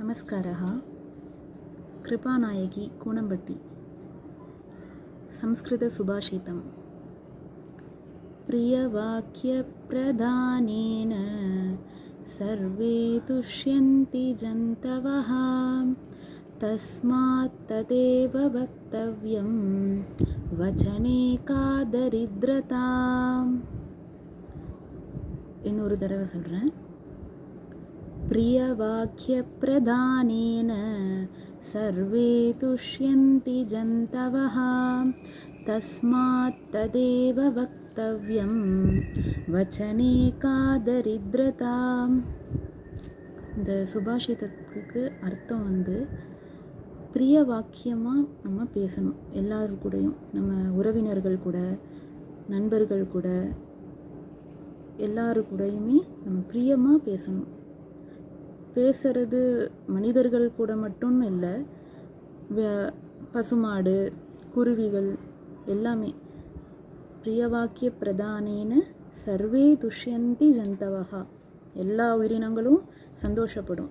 नमस्कारः कृपानायकी कूणम्बट्टि संस्कृतसुभाषितं प्रियवाक्यप्रधानेन सर्वे तुष्यन्ति जन्तवः तस्मात् तदेव वक्तव्यं वचने का दरिद्रता இன்னொரு தடவை சொல்கிறேன் प्रियवाक्यप्रधानेन सर्वे तुष्यन्ति जन्तवः तस्मात् तदेव वक्तव्यं वचने का दरिद्रता இந்த சுபாஷிதத்துக்கு அர்த்தம் வந்து பிரிய வாக்கியமாக நம்ம பேசணும் எல்லாரு கூடயும் நம்ம உறவினர்கள் கூட நண்பர்கள் கூட எல்லாரு கூடயுமே நம்ம பிரியமாக பேசணும் பேசுறது மனிதர்கள் கூட மட்டும் இல்லை வ- பசுமாடு குருவிகள் எல்லாமே. பிரியவாக்கிய பிரதானேன சர்வே துஷ்யந்தி ஜந்தவகா எல்லா உயிரினங்களும் சந்தோஷப்படும்.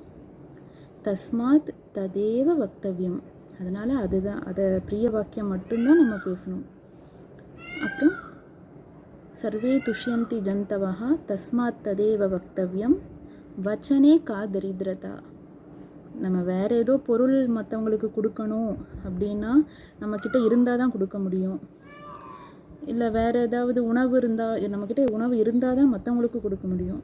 தஸ்மாத் ததேவ வக்தவியம். அதனால் அதுதான் அதை பிரிய வாக்கியம் மட்டும்தான் நம்ம பேசணும். அப்புறம் சர்வே துஷ்யந்தி ஜந்தவகா தஸ்மாத் ததேவ வக்தவியம். வச்சனே கா தரித்திரதா. நம்ம வேற ஏதோ பொருள் மற்றவங்களுக்கு கொடுக்கணும் அப்படின்னா நம்மக்கிட்ட இருந்தால் தான் கொடுக்க முடியும். இல்லை வேற ஏதாவது உணவு இருந்தால் நம்மக்கிட்ட உணவு இருந்தால் தான் மற்றவங்களுக்கு கொடுக்க முடியும்.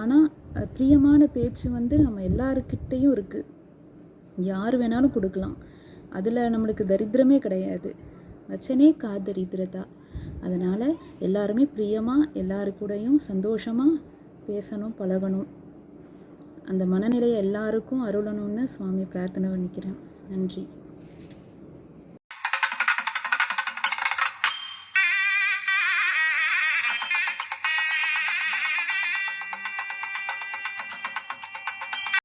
ஆனால் பிரியமான பேச்சு வந்து நம்ம எல்லாருக்கிட்டேயும் இருக்குது யார் வேணாலும் கொடுக்கலாம். அதில் நம்மளுக்கு தரித்திரமே கிடையாது. வச்சனே கா தரித்திரதா. அதனால் எல்லாருமே பிரியமாக எல்லாரு கூடயும் சந்தோஷமாக பேசணும் பழகணும். அந்த மனநிலையை எல்லாருக்கும் அருளணும்னு சுவாமி பிரார்த்தனை பண்ணிக்கிறேன். நன்றி.